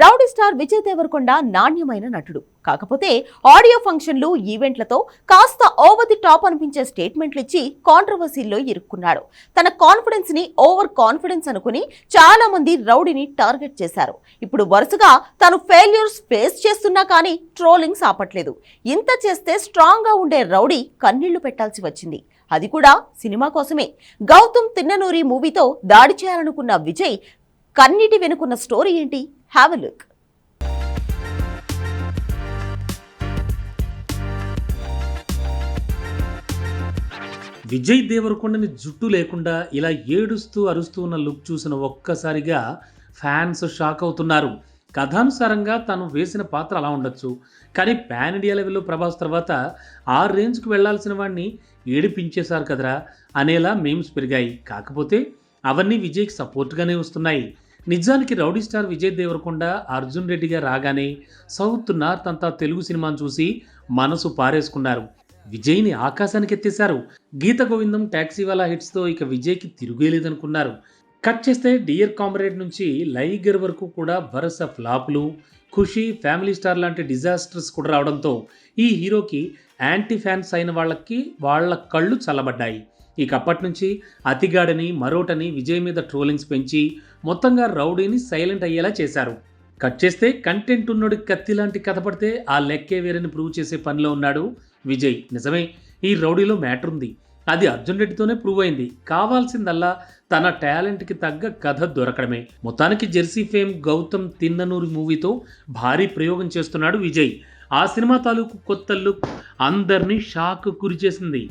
Rowdy star Vijay Devarakonda నాణ్యమైన నటుడు. కాకపోతే ఆడియో ఫంక్షన్లు ఈవెంట్లతో కాస్త ఓవర్ ది టాప్ అనిపించే స్టేట్మెంట్లు ఇచ్చి కాంట్రవర్సీల్లో ఇరుక్కున్నాడు. తన కాన్ఫిడెన్స్ని ఓవర్ కాన్ఫిడెన్స్ అనుకుని చాలా మంది రౌడీని టార్గెట్ చేశారు. ఇప్పుడు వరుసగా తను ఫెయిల్యూర్స్ ఫేస్ చేస్తున్నా కానీ ట్రోలింగ్స్ ఆపట్లేదు. ఇంత చేస్తే స్ట్రాంగ్గా ఉండే రౌడీ కన్నీళ్ళు పెట్టాల్సి వచ్చింది. అది కూడా సినిమా కోసమే. గౌతమ్ తిన్ననూరి మూవీతో దాడి చేయాలనుకున్న విజయ్ కన్నీటి వెనుకున్న స్టోరీ ఏంటి? హ్యావ్ అ లుక్ విజయ్ దేవరకొండని జుట్టు లేకుండా ఇలా ఏడుస్తూ అరుస్తూ ఉన్న లుక్ చూసిన ఒక్కసారిగా ఫ్యాన్స్ షాక్ అవుతున్నారు. కథానుసారంగా తను వేసిన పాత్ర అలా ఉండొచ్చు. కానీ ప్యాన్ ఇండియా లెవెల్లో ప్రభాస్ తర్వాత ఆ రేంజ్కి వెళ్ళాల్సిన వాడిని ఏడిపించేశారు కదరా అనేలా మేమ్స్ పెరిగాయి. కాకపోతే అవన్నీ విజయ్కి సపోర్ట్గానే వస్తున్నాయి. నిజానికి రౌడీ స్టార్ విజయ్ దేవరకొండ అర్జున్ రెడ్డిగా రాగానే సౌత్ నార్త్ అంతా తెలుగు సినిమాను చూసి మనసు పారేసుకున్నారు. విజయ్ని ఆకాశానికి ఎత్తేశారు గీత గోవిందం ట్యాక్సీవాలా హిట్స్తో ఇక విజయ్కి తిరుగేలేదనుకున్నారు. కట్ చేస్తే డియర్ కామ్రేడ్ నుంచి లైగర్ వరకు కూడా వరుస ఫ్లాపులు ఖుషి ఫ్యామిలీ స్టార్ లాంటి డిజాస్టర్స్ కూడా రావడంతో ఈ హీరోకి యాంటీ ఫ్యాన్స్ అయిన వాళ్ళకి వాళ్ళ కళ్ళు చల్లబడ్డాయి. ఇక అప్పటి నుంచి అతిగాడని మరోటని విజయ్ మీద ట్రోలింగ్స్ పెంచి మొత్తంగా రౌడీని సైలెంట్ అయ్యేలా చేశారు. కట్ చేస్తే కంటెంట్ ఉన్నోడి కత్తి లాంటి కథ పడితే ఆ లెక్కే వేరని ప్రూవ్ చేసే పనిలో ఉన్నాడు విజయ్. నిజమే ఈ రౌడీలో మ్యాటర్ ఉంది. అది అర్జున్ రెడ్డితోనే ప్రూవ్ అయింది. కావాల్సిందల్లా తన టాలెంట్కి తగ్గ కథ దొరకడమే. మొత్తానికి జెర్సీ ఫేమ్ గౌతమ్ తిన్ననూరి మూవీతో భారీ ప్రయోగం చేస్తున్నాడు విజయ్. ఆ సినిమా తాలూకు కొత్త లుక్ అందరినీ షాక్ గురి చేసింది.